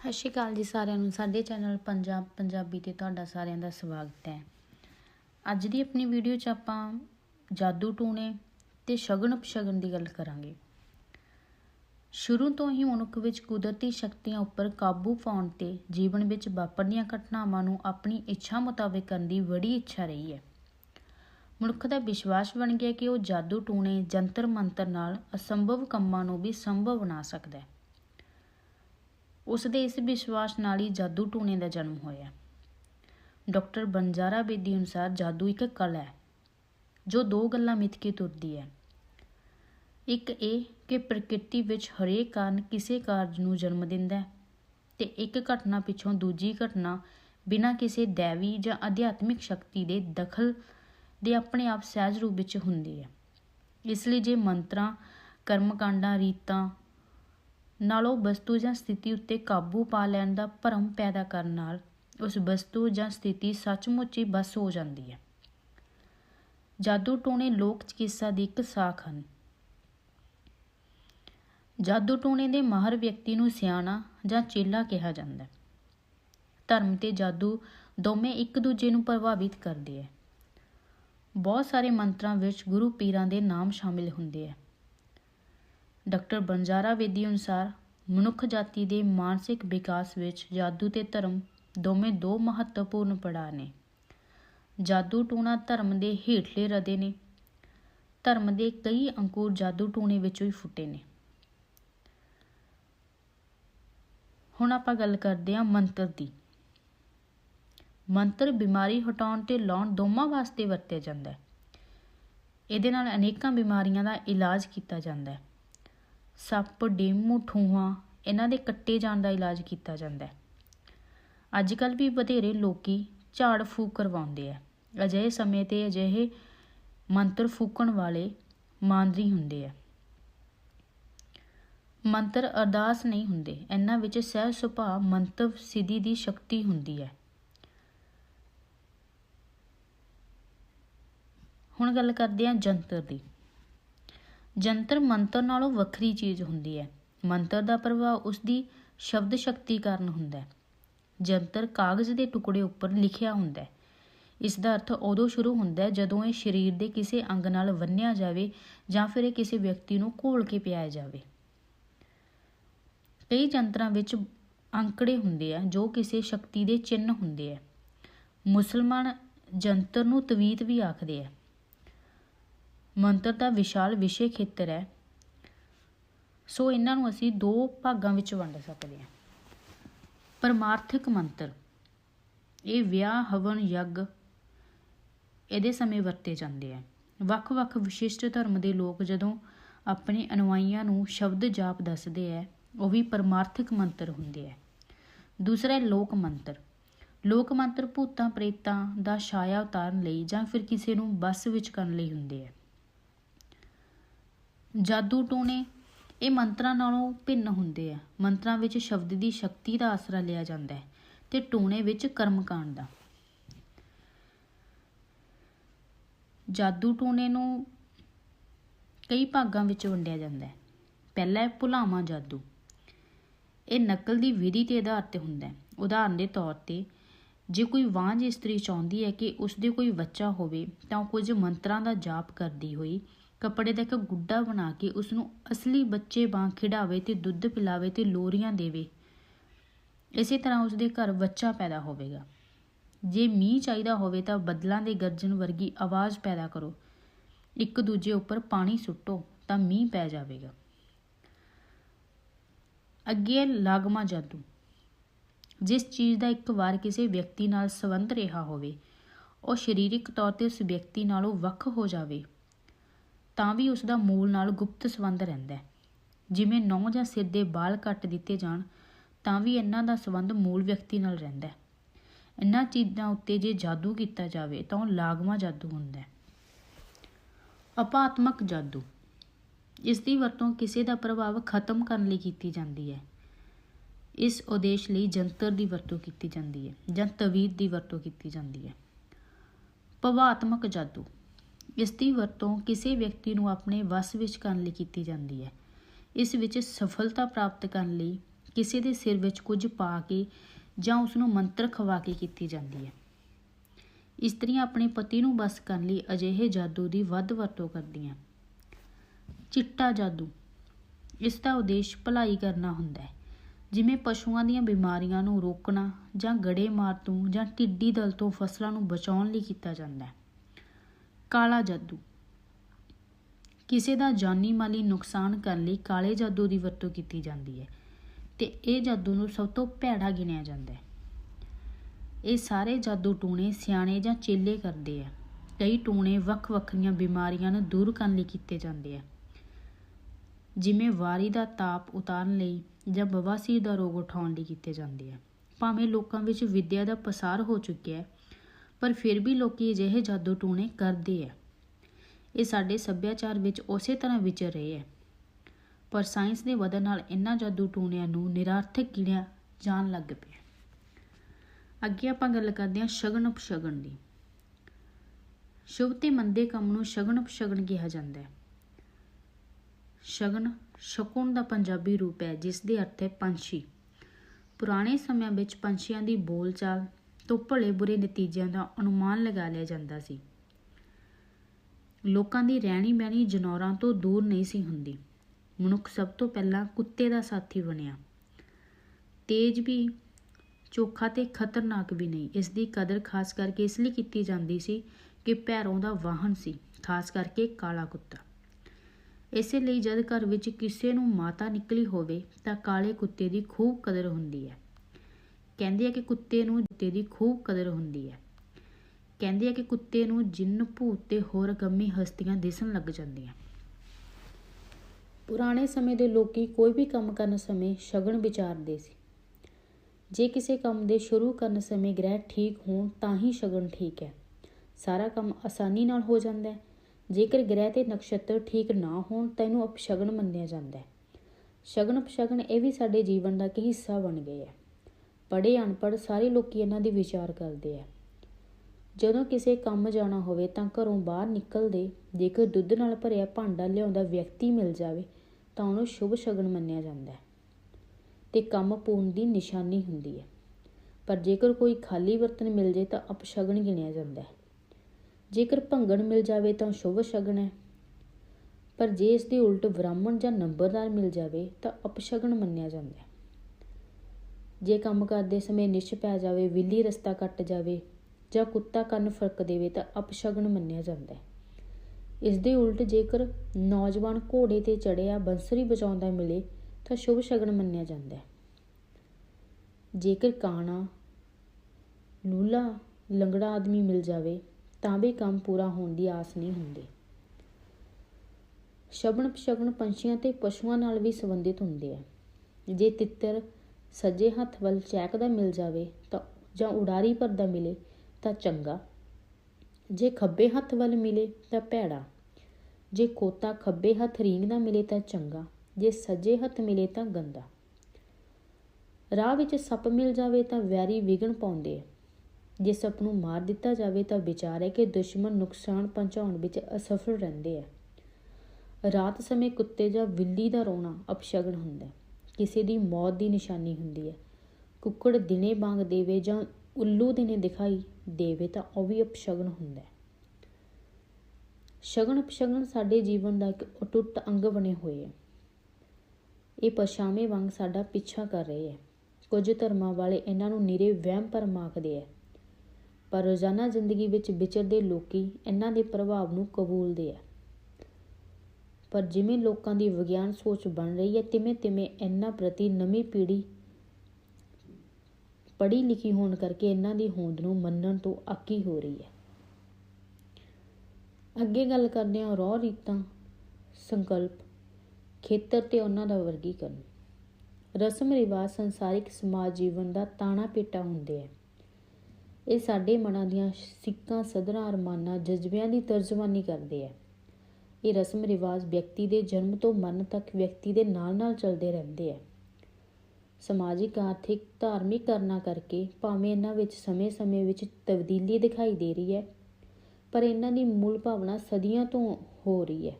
ਸਤਿ ਸ਼੍ਰੀ ਅਕਾਲ ਜੀ ਸਾਰਿਆਂ ਨੂੰ। ਸਾਡੇ ਚੈਨਲ ਪੰਜਾਬ ਪੰਜਾਬੀ ਤੇ ਤੁਹਾਡਾ ਸਾਰਿਆਂ ਦਾ ਸਵਾਗਤ ਹੈ। ਅੱਜ ਦੀ ਆਪਣੀ ਵੀਡੀਓ 'ਚ ਆਪਾਂ ਜਾਦੂ ਟੂਣੇ ਤੇ ਸ਼ਗਨ ਉਪਸ਼ਗਨ ਦੀ ਗੱਲ ਕਰਾਂਗੇ। ਸ਼ੁਰੂ ਤੋਂ ਹੀ ਮਨੁੱਖ ਵਿੱਚ ਕੁਦਰਤੀ ਸ਼ਕਤੀਆਂ ਉੱਪਰ ਕਾਬੂ ਪਾਉਣ ਤੇ ਜੀਵਨ ਵਿੱਚ ਵਾਪਰਦੀਆਂ ਘਟਨਾਵਾਂ ਨੂੰ ਆਪਣੀ ਇੱਛਾ ਮੁਤਾਬਕ ਕਰਨ ਦੀ ਬੜੀ ਇੱਛਾ ਰਹੀ ਹੈ। ਮਨੁੱਖ ਦਾ ਵਿਸ਼ਵਾਸ ਬਣ ਗਿਆ ਕਿ ਉਹ ਜਾਦੂ ਟੂਣੇ ਜੰਤਰ ਮੰਤਰ ਨਾਲ ਅਸੰਭਵ ਕੰਮਾਂ ਨੂੰ ਵੀ ਸੰਭਵ ਬਣਾ ਸਕਦਾ ਹੈ। ਉਸ ਦੇ ਇਸ ਵਿਸ਼ਵਾਸ ਨਾਲ ਹੀ ਜਾਦੂ ਟੂਣੇ ਦਾ ਜਨਮ ਹੋਇਆ। ਡਾਕਟਰ ਬੰਜਾਰਾ ਬੇਦੀ ਅਨੁਸਾਰ ਜਾਦੂ ਇੱਕ ਕਲਾ ਹੈ, ਜੋ ਦੋ ਗੱਲਾਂ ਮਿੱਥ ਕੇ ਤੁਰਦੀ ਹੈ। ਇੱਕ ਇਹ ਕਿ ਪ੍ਰਕਿਰਤੀ ਵਿੱਚ ਹਰੇਕ ਕਾਰਨ ਕਿਸੇ ਕਾਰਜ ਨੂੰ ਜਨਮ ਦਿੰਦਾ ਹੈ ਤੇ ਇੱਕ ਘਟਨਾ ਪਿੱਛੋਂ ਦੂਜੀ ਘਟਨਾ ਬਿਨਾਂ ਕਿਸੇ ਦੇਵੀ ਜਾਂ ਅਧਿਆਤਮਿਕ ਸ਼ਕਤੀ ਦੇ ਦਖਲ ਦੇ ਆਪਣੇ ਆਪ ਸਹਿਜ ਰੂਪ ਵਿੱਚ ਹੁੰਦੀ ਹੈ। ਇਸ ਲਈ ਜੇ ਮੰਤਰਾਂ, ਕਰਮਕਾਂਡਾਂ, ਰੀਤਾਂ ਨਾਲੋਂ ਵਸਤੂ ਜਾਂ ਸਥਿਤੀ ਉੱਤੇ ਕਾਬੂ ਪਾ ਲੈਣ ਦਾ ਭਰਮ ਪੈਦਾ ਕਰਨ ਨਾਲ ਉਸ ਵਸਤੂ ਜਾਂ ਸਥਿਤੀ ਸੱਚਮੁੱਚ ਹੀ ਬਸ ਹੋ ਜਾਂਦੀ ਹੈ। ਜਾਦੂ ਟੂਣੇ ਲੋਕ ਚਿਕਿਤਸਾ ਦੀ ਇੱਕ ਸਾਖ ਹਨ। ਜਾਦੂ ਟੂਣੇ ਦੇ ਮਾਹਰ ਵਿਅਕਤੀ ਨੂੰ ਸਿਆਣਾ ਜਾਂ ਚੇਲਾ ਕਿਹਾ ਜਾਂਦਾ ਹੈ। ਧਰਮ ਤੇ ਜਾਦੂ ਦੋਵੇਂ ਇੱਕ ਦੂਜੇ ਨੂੰ ਪ੍ਰਭਾਵਿਤ ਕਰਦੇ ਹੈ। ਬਹੁਤ ਸਾਰੇ ਮੰਤਰਾਂ ਵਿੱਚ ਗੁਰੂ ਪੀਰਾਂ ਦੇ ਨਾਮ ਸ਼ਾਮਿਲ ਹੁੰਦੇ ਹੈ। ਡਾਕਟਰ ਬੰਜਾਰਾ ਵੇਦੀ ਅਨੁਸਾਰ ਮਨੁੱਖ ਜਾਤੀ ਦੇ ਮਾਨਸਿਕ ਵਿਕਾਸ ਵਿੱਚ ਜਾਦੂ ਤੇ ਧਰਮ ਦੋਵੇਂ ਦੋ ਮਹੱਤਵਪੂਰਨ ਪੜਾਅ ਨੇ। ਜਾਦੂ ਟੂਣਾ ਧਰਮ ਦੇ ਹੇਠਲੇ ਰਦੇ ਨੇ। ਧਰਮ ਦੇ ਕਈ ਅੰਕੁਰ ਜਾਦੂ ਟੂਣੇ ਵਿੱਚੋਂ ਹੀ ਫੁੱਟੇ ਨੇ। ਹੁਣ ਆਪਾਂ ਗੱਲ ਕਰਦੇ ਹਾਂ ਮੰਤਰ ਦੀ। ਮੰਤਰ ਬਿਮਾਰੀ ਹਟਾਉਣ ਤੇ ਲਾਉਣ ਦੋਵਾਂ ਵਾਸਤੇ ਵਰਤਿਆ ਜਾਂਦਾ ਹੈ। ਇਹਦੇ ਨਾਲ ਅਨੇਕਾਂ ਬਿਮਾਰੀਆਂ ਦਾ ਇਲਾਜ ਕੀਤਾ ਜਾਂਦਾ ਹੈ। ਸੱਪ, ਡੇਮੂ, ਠੂਹਾਂ ਇਹਨਾਂ ਦੇ ਕੱਟੇ ਜਾਣ ਦਾ ਇਲਾਜ ਕੀਤਾ ਜਾਂਦਾ ਹੈ। ਅੱਜ ਕੱਲ ਵੀ ਬਥੇਰੇ ਲੋਕੀ ਝਾੜ ਫੂਕ ਕਰਵਾਉਂਦੇ ਆ। ਅਜਿਹੇ ਸਮੇਂ ਤੇ ਅਜਿਹੇ ਮੰਤਰ ਫੂਕਣ ਵਾਲੇ ਮਾਂਦਰੀ ਹੁੰਦੇ ਆ। ਮੰਤਰ ਅਰਦਾਸ ਨਹੀਂ ਹੁੰਦੇ। ਇਹਨਾਂ ਵਿੱਚ ਸਹਿ ਸੁਭਾਅ ਮੰਤਵ, ਸਿੱਧੀ ਦੀ ਸ਼ਕਤੀ ਹੁੰਦੀ ਹੈ। ਹੁਣ ਗੱਲ ਕਰਦੇ ਹਾਂ ਜੰਤਰ ਦੀ। ਜੰਤਰ ਮੰਤਰ ਨਾਲੋਂ ਵੱਖਰੀ ਚੀਜ਼ ਹੁੰਦੀ ਹੈ। ਮੰਤਰ ਦਾ ਪ੍ਰਭਾਵ ਉਸ ਦੀ ਸ਼ਬਦ ਸ਼ਕਤੀ ਕਾਰਨ ਹੁੰਦਾ ਹੈ। ਜੰਤਰ ਕਾਗਜ਼ ਦੇ ਟੁਕੜੇ ਉੱਪਰ ਲਿਖਿਆ ਹੁੰਦਾ ਹੈ। ਇਸ ਦਾ ਅਰਥ ਉਦੋਂ ਸ਼ੁਰੂ ਹੁੰਦਾ ਹੈ ਜਦੋਂ ਇਹ ਸਰੀਰ ਦੇ ਕਿਸੇ ਅੰਗ ਨਾਲ ਬੰਨਿਆ ਜਾਵੇ ਜਾਂ ਫਿਰ ਇਹ ਕਿਸੇ ਵਿਅਕਤੀ ਨੂੰ ਘੋਲ ਕੇ ਪਿਆਇਆ ਜਾਵੇ। ਕਈ ਜੰਤਰਾਂ ਵਿੱਚ ਅੰਕੜੇ ਹੁੰਦੇ ਆ ਜੋ ਕਿਸੇ ਸ਼ਕਤੀ ਦੇ ਚਿੰਨ੍ਹ ਹੁੰਦੇ ਆ। ਮੁਸਲਮਾਨ ਜੰਤਰ ਨੂੰ ਤਵੀਤ ਵੀ ਆਖਦੇ ਆ। ਮੰਤਰ ਦਾ ਵਿਸ਼ਾਲ ਵਿਸ਼ੇ ਖੇਤਰ ਹੈ। ਸੋ ਇਹਨਾਂ ਨੂੰ ਅਸੀਂ ਦੋ ਭਾਗਾਂ ਵਿੱਚ ਵੰਡ ਸਕਦੇ ਹਾਂ। ਪਰਮਾਰਥਿਕ ਮੰਤਰ। ਇਹ ਵਿਆਹ, ਹਵਨ, ਯੱਗ ਇਹਦੇ ਸਮੇਂ ਵਰਤੇ ਜਾਂਦੇ ਆ। ਵੱਖ-ਵੱਖ ਵਿਸ਼ਿਸ਼ਟ ਧਰਮ ਦੇ ਲੋਕ ਜਦੋਂ ਆਪਣੇ ਅਨੁਆਈਆਂ ਨੂੰ ਸ਼ਬਦ ਜਾਪ ਦੱਸਦੇ ਆ, ਉਹ ਵੀ ਪਰਮਾਰਥਿਕ ਮੰਤਰ ਹੁੰਦੇ ਆ। ਦੂਸਰਾ ਹੈ ਲੋਕ ਮੰਤਰ। ਲੋਕ ਮੰਤਰ ਭੂਤਾਂ, ਪ੍ਰੇਤਾਂ ਦਾ ਛਾਇਆ ਉਤਾਰਨ ਲਈ ਜਾਂ ਫਿਰ ਕਿਸੇ ਨੂੰ ਬਸ ਵਿੱਚ ਕਰਨ ਲਈ ਹੁੰਦੇ ਆ। ਜਾਦੂ ਟੂਣੇ। ਇਹ ਮੰਤਰਾਂ ਨਾਲੋਂ ਭਿੰਨ ਹੁੰਦੇ ਆ। ਮੰਤਰਾਂ ਵਿੱਚ ਸ਼ਬਦ ਦੀ ਸ਼ਕਤੀ ਦਾ ਆਸਰਾ ਲਿਆ ਜਾਂਦਾ ਹੈ ਤੇ ਟੂਣੇ ਵਿੱਚ ਕਰਮਕਾਂਡ ਦਾ। ਜਾਦੂ ਟੂਣੇ ਨੂੰ ਕਈ ਭਾਗਾਂ ਵਿੱਚ ਵੰਡਿਆ ਜਾਂਦਾ ਹੈ। ਪਹਿਲਾ ਹੈ ਭੁਲਾਵਾ ਜਾਦੂ। ਇਹ ਨਕਲ ਦੀ ਵਿਧੀ ਤੇ ਆਧਾਰ ਤੇ ਹੁੰਦਾ ਹੈ। ਉਦਾਹਰਨ ਦੇ ਤੌਰ ਤੇ ਜੇ ਕੋਈ ਵਾਂਝ ਇਸਤਰੀ ਚਾਹੁੰਦੀ ਹੈ ਕਿ ਉਸ ਦੇ ਕੋਈ ਬੱਚਾ ਹੋਵੇ ਤਾਂ ਕੁਝ ਮੰਤਰਾਂ ਦਾ ਜਾਪ ਕਰਦੀ ਹੋਈ ਕੱਪੜੇ ਦਾ ਇੱਕ ਗੁੱਡਾ ਬਣਾ ਕੇ ਉਸ ਨੂੰ ਅਸਲੀ ਬੱਚੇ ਵਾਂਗ ਖਿਡਾਵੇ ਤੇ ਦੁੱਧ ਪਿਲਾਵੇ ਤੇ ਲੋਰੀਆਂ ਦੇਵੇ। ਇਸੇ ਤਰ੍ਹਾਂ ਉਸ ਦੇ ਘਰ ਬੱਚਾ ਪੈਦਾ ਹੋਵੇਗਾ। ਜੇ ਮੀਂਹ ਚਾਹੀਦਾ ਹੋਵੇ ਤਾਂ ਬੱਦਲਾਂ ਦੇ ਗਰਜਣ ਵਰਗੀ ਆਵਾਜ਼ ਪੈਦਾ ਕਰੋ। ਇੱਕ ਦੂਜੇ ਉੱਪਰ ਪਾਣੀ ਸੁੱਟੋ ਤਾਂ ਮੀਂਹ ਪੈ ਜਾਵੇਗਾ। ਅੱਗੇ ਲਾਗਮਾ ਜਾਦੂ। ਜਿਸ ਚੀਜ਼ ਦਾ ਇੱਕ ਵਾਰ ਕਿਸੇ ਵਿਅਕਤੀ ਨਾਲ ਸੰਬੰਧ ਰਿਹਾ ਹੋਵੇ, ਉਹ ਸਰੀਰਕ ਤੌਰ ਤੇ ਉਸ ਵਿਅਕਤੀ ਨਾਲੋਂ ਵੱਖ ਹੋ ਜਾਵੇ। ਤਾਂ ਵੀ ਉਸ ਦਾ ਮੂਲ ਨਾਲ ਗੁਪਤ ਸੰਬੰਧ ਰਹਿੰਦਾ ਹੈ। ਜਿਵੇਂ ਨੌ ਜਾਂ ਸਿਰ ਦੇ ਬਾਲ ਕੱਟ ਦਿੱਤੇ ਜਾਣ, ਤਾਂ ਵੀ ਇਹਨਾਂ ਦਾ ਸੰਬੰਧ ਮੂਲ ਵਿਅਕਤੀ ਨਾਲ ਰਹਿੰਦਾ ਹੈ। ਇਹਨਾਂ ਚੀਜ਼ਾਂ ਉੱਤੇ ਜੇ ਜਾਦੂ ਕੀਤਾ ਜਾਵੇ, ਤਾਂ ਉਹ ਲਾਗਮਾ ਜਾਦੂ ਹੁੰਦਾ ਹੈ। ਅਪਾਤਮਕ ਜਾਦੂ। ਇਸ ਦੀ ਵਰਤੋਂ ਕਿਸੇ ਦਾ ਪ੍ਰਭਾਵ ਖਤਮ ਕਰਨ ਲਈ ਕੀਤੀ ਜਾਂਦੀ ਹੈ। ਇਸ ਉਦੇਸ਼ ਲਈ ਜੰਤਰ ਦੀ ਵਰਤੋਂ ਕੀਤੀ ਜਾਂਦੀ ਹੈ, ਜਾਂ ਤਵੀਤ ਦੀ ਵਰਤੋਂ ਕੀਤੀ ਜਾਂਦੀ ਹੈ। ਭਵਾਤਮਕ ਜਾਦੂ। ਇਸ ਦੀ ਵਰਤੋਂ ਕਿਸੇ ਵਿਅਕਤੀ ਨੂੰ ਆਪਣੇ ਵਸ ਵਿੱਚ ਕਰਨ ਲਈ ਕੀਤੀ ਜਾਂਦੀ ਹੈ। ਇਸ ਵਿੱਚ ਸਫਲਤਾ ਪ੍ਰਾਪਤ ਕਰਨ ਲਈ ਕਿਸੇ ਦੇ ਸਿਰ ਵਿੱਚ ਕੁਝ ਪਾ ਕੇ ਜਾਂ ਉਸ ਨੂੰ ਮੰਤਰ ਖਵਾ ਕੇ ਕੀਤੀ ਜਾਂਦੀ ਹੈ। ਇਸਤਰੀਆਂ ਆਪਣੇ ਪਤੀ ਨੂੰ ਬਸ ਕਰਨ ਲਈ ਅਜਿਹੇ ਜਾਦੂ ਦੀ ਵੱਧ ਵਰਤੋਂ ਕਰਦੀਆਂ ਚਿੱਟਾ ਜਾਦੂ। ਇਸ ਦਾ ਉਦੇਸ਼ ਭਲਾਈ ਕਰਨਾ ਹੁੰਦਾ ਹੈ। ਜਿਵੇਂ ਪਸ਼ੂਆਂ ਦੀਆਂ ਬਿਮਾਰੀਆਂ ਨੂੰ ਰੋਕਣਾ ਜਾਂ ਗੜੇ ਮਾਰ ਤੋਂ ਜਾਂ ਟਿੱਡੀ ਦਲ ਤੋਂ ਫਸਲਾਂ ਨੂੰ ਬਚਾਉਣ ਲਈ ਕੀਤਾ ਜਾਂਦਾ ਹੈ। ਕਾਲਾ ਜਾਦੂ। ਕਿਸੇ ਦਾ ਜਾਨੀ ਮਾਲੀ ਨੁਕਸਾਨ ਕਰਨ ਲਈ ਕਾਲੇ ਜਾਦੂ ਦੀ ਵਰਤੋਂ ਕੀਤੀ ਜਾਂਦੀ ਹੈ ਤੇ ਇਹ ਜਾਦੂ ਨੂੰ ਸਭ ਤੋਂ ਭੈੜਾ ਗਿਣਿਆ ਜਾਂਦਾ ਹੈ। ਇਹ ਸਾਰੇ ਜਾਦੂ ਟੂਣੇ ਸਿਆਣੇ ਜਾਂ ਚੇਲੇ ਕਰਦੇ ਆ। ਕਈ ਟੂਣੇ ਵੱਖ ਵੱਖਰੀਆਂ ਬਿਮਾਰੀਆਂ ਨੂੰ ਦੂਰ ਕਰਨ ਲਈ ਕੀਤੇ ਜਾਂਦੇ ਆ। ਜਿਵੇਂ ਵਾਰੀ ਦਾ ਤਾਪ ਉਤਾਰਨ ਲਈ ਜਾਂ ਬਵਾਸੀਰ ਦਾ ਰੋਗ ਉਠਾਉਣ ਲਈ ਕੀਤੇ ਜਾਂਦੇ ਆ। ਭਾਵੇਂ ਲੋਕਾਂ ਵਿੱਚ ਵਿੱਦਿਆ ਦਾ ਪਸਾਰ ਹੋ ਚੁੱਕਿਆ ਹੈ ਪਰ ਫਿਰ ਵੀ ਲੋਕੀ ਅਜਿਹੇ ਜਾਦੂ ਟੂਣੇ ਕਰਦੇ ਆ। ਇਹ ਸਾਡੇ ਸੱਭਿਆਚਾਰ ਵਿੱਚ ਉਸੇ ਤਰ੍ਹਾਂ ਵਿਚਰ ਰਹੇ ਹੈ ਪਰ ਸਾਇੰਸ ਦੇ ਵਧਣ ਨਾਲ ਇਹਨਾਂ ਜਾਦੂ ਟੂਣਿਆਂ ਨੂੰ ਨਿਰਾਰਥਕ ਗਿਣਿਆ ਜਾਣ ਲੱਗ ਪਿਆ ਅੱਗੇ ਆਪਾਂ ਗੱਲ ਕਰਦੇ ਹਾਂ ਸ਼ਗਨ ਉਪਸ਼ਗਨ ਦੀ। ਸ਼ੁਭ ਤੇ ਮੰਦੇ ਕੰਮ ਨੂੰ ਸ਼ਗਨ ਉਪਸ਼ਗਨ ਕਿਹਾ ਜਾਂਦਾ ਹੈ। ਸ਼ਗਨ ਸ਼ਕੁਨ ਦਾ ਪੰਜਾਬੀ ਰੂਪ ਹੈ, ਜਿਸ ਦੇ ਅਰਥ ਹੈ ਪੰਛੀ। ਪੁਰਾਣੇ ਸਮਿਆਂ ਵਿੱਚ ਪੰਛੀਆਂ ਦੀ ਬੋਲਚਾਲ ਤੋਂ ਭਲੇ ਬੁਰੇ ਨਤੀਜਿਆਂ ਦਾ ਅਨੁਮਾਨ ਲਗਾ ਲਿਆ ਜਾਂਦਾ ਸੀ। ਲੋਕਾਂ ਦੀ ਰਹਿਣੀ ਬਹਿਣੀ ਜਨੌਰਾਂ ਤੋਂ ਦੂਰ ਨਹੀਂ ਸੀ ਹੁੰਦੀ। ਮਨੁੱਖ ਸਭ ਤੋਂ ਪਹਿਲਾਂ ਕੁੱਤੇ ਦਾ ਸਾਥੀ ਬਣਿਆ। ਤੇਜ ਵੀ, ਚੋਖਾ ਤੇ ਖਤਰਨਾਕ ਵੀ ਨਹੀਂ। ਇਸ ਦੀ ਕਦਰ ਖਾਸ ਕਰਕੇ ਇਸ ਲਈ ਕੀਤੀ ਜਾਂਦੀ ਸੀ ਕਿ ਪੈਰੋਂ ਦਾ ਵਾਹਨ ਸੀ, ਖਾਸ ਕਰਕੇ ਕਾਲਾ ਕੁੱਤਾ। ਇਸੇ ਲਈ ਜਦ ਘਰ ਵਿੱਚ ਕਿਸੇ ਨੂੰ ਮਾਤਾ ਨਿਕਲੀ ਹੋਵੇ ਤਾਂ ਕਾਲੇ ਕੁੱਤੇ ਦੀ ਖੂਬ ਕਦਰ ਹੁੰਦੀ ਹੈ। ਕਹਿੰਦੇ ਆ ਕਿ ਕੁੱਤੇ ਨੂੰ ਕੁੱਤੇ ਦੀ ਖੂਬ ਕਦਰ ਹੁੰਦੀ ਹੈ। ਕਹਿੰਦੇ ਆ ਕਿ ਕੁੱਤੇ ਨੂੰ ਜਿੰਨ ਭੂਤ ਤੇ ਹੋਰ ਗੰਮੀ ਹਸਤੀਆਂ ਦਿਸਣ ਲੱਗ ਜਾਂਦੀਆਂ। ਪੁਰਾਣੇ ਸਮੇਂ ਦੇ ਲੋਕੀ ਕੋਈ ਵੀ ਕੰਮ ਕਰਨ ਸਮੇਂ ਸ਼ਗਨ ਵਿਚਾਰਦੇ ਸੀ। ਜੇ ਕਿਸੇ ਕੰਮ ਦੇ ਸ਼ੁਰੂ ਕਰਨ ਸਮੇਂ ਗ੍ਰਹਿ ਠੀਕ ਹੋਣ ਤਾਂ ਹੀ ਸ਼ਗਨ ਠੀਕ ਹੈ। ਸਾਰਾ ਕੰਮ ਆਸਾਨੀ ਨਾਲ ਹੋ ਜਾਂਦਾ ਹੈ। ਜੇਕਰ ਗ੍ਰਹਿ ਤੇ ਨਕਸ਼ਤਰ ਠੀਕ ਨਾ ਹੋਣ ਤਾਂ ਇਹਨੂੰ ਅਪਸ਼ਗਨ ਮੰਨਿਆ ਜਾਂਦਾ ਹੈ। ਸ਼ਗਨ ਅਪਸ਼ਗਨ ਇਹ ਵੀ ਸਾਡੇ ਜੀਵਨ ਦਾ ਇੱਕ ਹਿੱਸਾ ਬਣ ਗਏ ਹੈ। ਪੜ੍ਹੇ ਅਨਪੜ੍ਹ ਸਾਰੇ ਲੋਕੀ ਇਹਨਾਂ ਦੀ ਵਿਚਾਰ ਕਰਦੇ ਆ। ਜਦੋਂ ਕਿਸੇ ਕੰਮ ਜਾਣਾ ਹੋਵੇ ਤਾਂ ਘਰੋਂ ਬਾਹਰ ਨਿਕਲਦੇ, ਜੇਕਰ ਦੁੱਧ ਨਾਲ ਭਰਿਆ ਭਾਂਡਾ ਲਿਆਉਂਦਾ ਵਿਅਕਤੀ ਮਿਲ ਜਾਵੇ, ਤਾਂ ਉਹਨੂੰ ਸ਼ੁਭ ਸ਼ਗਨ ਮੰਨਿਆ ਜਾਂਦਾ ਹੈ ਤੇ ਕੰਮ ਪੂਰਨ ਦੀ ਨਿਸ਼ਾਨੀ ਹੁੰਦੀ ਹੈ। ਪਰ ਜੇਕਰ ਕੋਈ ਖਾਲੀ ਬਰਤਨ ਮਿਲ ਜੇ ਤਾਂ ਅਪਸ਼ਗਨ ਗਿਣਿਆ ਜਾਂਦਾ ਹੈ। ਜੇਕਰ ਭੰਗਣ ਮਿਲ ਜਾਵੇ ਤਾਂ ਸ਼ੁਭ ਸ਼ਗਨ ਹੈ। ਪਰ ਜੇ ਇਸ ਦੇ ਉਲਟ ਬ੍ਰਾਹਮਣ ਜਾਂ ਨੰਬਰਦਾਰ ਮਿਲ ਜਾਵੇ ਤਾਂ ਅਪਸ਼ਗਨ ਮੰਨਿਆ ਜਾਂਦਾ ਹੈ। ਜੇ ਕੰਮ ਕਰਦੇ ਸਮੇਂ ਨਿਸ਼ ਪੈ ਜਾਵੇ, ਵਿਲੀ ਰਸਤਾ ਕੱਟ ਜਾਵੇ ਜਾਂ ਕੁੱਤਾ ਕੰਨ ਫ਼ਰਕ ਦੇਵੇ ਤਾਂ ਅਪਸ਼ਗਨ ਮੰਨਿਆ ਜਾਂਦਾ ਹੈ। ਇਸ ਦੇ ਉਲਟ ਜੇਕਰ ਨੌਜਵਾਨ ਘੋੜੇ ਤੇ ਚੜਿਆ ਬੰਸਰੀ ਵਜਾਉਂਦਾ ਮਿਲੇ ਤਾਂ ਸ਼ੁਭ ਸ਼ਗਨ ਮੰਨਿਆ ਜਾਂਦਾ ਹੈ। ਜੇਕਰ ਕਾਣਾ, ਲੂਲਾ, ਲੰਗੜਾ ਆਦਮੀ ਮਿਲ ਜਾਵੇ ਤਾਂ ਵੀ ਕੰਮ ਪੂਰਾ ਹੋਣ ਦੀ ਆਸ ਨਹੀਂ ਹੁੰਦੀ। ਸ਼ਬਨ ਸ਼ਗਨ ਪੰਛੀਆਂ ਤੇ ਪਸ਼ੂਆਂ ਨਾਲ ਵੀ ਸੰਬੰਧਿਤ ਹੁੰਦੇ ਆ। ਜੇ ਤਿੱਤਰ ਸੱਜੇ ਹੱਥ ਵੱਲ ਚੈਕਦਾ ਮਿਲ ਜਾਵੇ ਤਾਂ, ਜਾਂ ਉਡਾਰੀ ਭਰਦਾ ਮਿਲੇ ਤਾਂ ਚੰਗਾ। ਜੇ ਖੱਬੇ ਹੱਥ ਵੱਲ ਮਿਲੇ ਤਾਂ ਭੈੜਾ। ਜੇ ਕੋਤਾ ਖੱਬੇ ਹੱਥ ਰੀਂਗਦਾ ਮਿਲੇ ਤਾਂ ਚੰਗਾ। ਜੇ ਸੱਜੇ ਹੱਥ ਮਿਲੇ ਤਾਂ ਗੰਦਾ। ਰਾਹ ਵਿੱਚ ਸੱਪ ਮਿਲ ਜਾਵੇ ਤਾਂ ਵੈਰੀ ਵਿਗਣ ਪਾਉਂਦੇ ਆ। ਜੇ ਸੱਪ ਨੂੰ ਮਾਰ ਦਿੱਤਾ ਜਾਵੇ ਤਾਂ ਵਿਚਾਰ ਹੈ ਕਿ ਦੁਸ਼ਮਣ ਨੁਕਸਾਨ ਪਹੁੰਚਾਉਣ ਵਿੱਚ ਅਸਫਲ ਰਹਿੰਦੇ ਆ। ਰਾਤ ਸਮੇਂ ਕੁੱਤੇ ਜਾਂ ਬਿੱਲੀ ਦਾ ਰੋਣਾ ਅਪਸ਼ਗਨ ਹੁੰਦਾ। ਕਿਸੇ ਦੀ ਮੌਤ ਦੀ ਨਿਸ਼ਾਨੀ ਹੁੰਦੀ ਹੈ। ਕੁੱਕੜ ਦਿਨੇ ਬਾਗ ਦੇਵੇ ਜਾਂ ਉੱਲੂ ਦਿਨੇ ਦਿਖਾਈ ਦੇਵੇ ਤਾਂ ਉਹ ਵੀ ਅਪਸ਼ਗਨ ਹੁੰਦਾ ਹੈ। ਸ਼ਗਨ ਅਪਸ਼ਗਨ ਸਾਡੇ ਜੀਵਨ ਦਾ ਇੱਕ ਅਟੁੱਟ ਅੰਗ ਬਣੇ ਹੋਏ ਹੈ। ਇਹ ਪਛਾਵੇਂ ਵਾਂਗ ਸਾਡਾ ਪਿੱਛਾ ਕਰ ਰਹੇ ਹੈ। ਕੁਝ ਧਰਮਾਂ ਵਾਲੇ ਇਹਨਾਂ ਨੂੰ ਨਿਰੇ ਵਹਿਮ ਭਰਮ ਆਖਦੇ ਹੈ। ਪਰ ਰੋਜ਼ਾਨਾ ਜ਼ਿੰਦਗੀ ਵਿੱਚ ਵਿਚਰਦੇ ਲੋਕੀ ਇਹਨਾਂ ਦੇ ਪ੍ਰਭਾਵ ਨੂੰ ਕਬੂਲਦੇ ਹੈ। ਪਰ ਜਿਵੇਂ ਲੋਕਾਂ ਦੀ ਵਿਗਿਆਨ ਸੋਚ ਬਣ ਰਹੀ ਹੈ, ਤਿਵੇਂ ਤਿਵੇਂ ਇਹਨਾਂ ਪ੍ਰਤੀ ਨਵੀਂ ਪੀੜ੍ਹੀ ਪੜ੍ਹੀ ਲਿਖੀ ਹੋਣ ਕਰਕੇ ਇਹਨਾਂ ਦੀ ਹੋਂਦ ਨੂੰ ਮੰਨਣ ਤੋਂ ਅੱਕੀ ਹੋ ਰਹੀ ਹੈ। ਅੱਗੇ ਗੱਲ ਕਰਦੇ ਹਾਂ ਰੋਹ ਰੀਤਾਂ, ਸੰਕਲਪ, ਖੇਤਰ ਤੇ ਉਹਨਾਂ ਦਾ ਵਰਗੀਕਰਨ। ਰਸਮ ਰਿਵਾਜ ਸੰਸਾਰਿਕ ਸਮਾਜ ਜੀਵਨ ਦਾ ਤਾਣਾ ਪੇਟਾ ਹੁੰਦੇ ਆ ਇਹ ਸਾਡੇ ਮਨਾਂ ਦੀਆਂ ਸਿੱਕਾਂ ਸਦਰਾਂ ਅਰਮਾਨਾਂ, ਜਜ਼ਬਿਆਂ ਦੀ ਤਰਜਮਾਨੀ ਕਰਦੇ ਆ ਇਹ ਰਸਮ ਰਿਵਾਜ ਵਿਅਕਤੀ ਦੇ ਜਨਮ ਤੋਂ ਮਰਨ ਤੱਕ ਵਿਅਕਤੀ ਦੇ ਨਾਲ-ਨਾਲ ਚੱਲਦੇ ਰਹਿੰਦੇ ਆ। ਸਮਾਜਿਕ, ਆਰਥਿਕ, ਧਾਰਮਿਕ ਕਰਨਾ ਕਰਕੇ ਭਾਵੇਂ ਇਹਨਾਂ ਵਿੱਚ ਸਮੇਂ-ਸਮੇਂ ਵਿੱਚ ਤਬਦੀਲੀ ਦਿਖਾਈ ਦੇ ਰਹੀ ਹੈ, ਪਰ ਇਹਨਾਂ ਦੀ ਮੂਲ ਭਾਵਨਾ ਸਦੀਆਂ ਤੋਂ ਹੋ ਰਹੀ ਹੈ।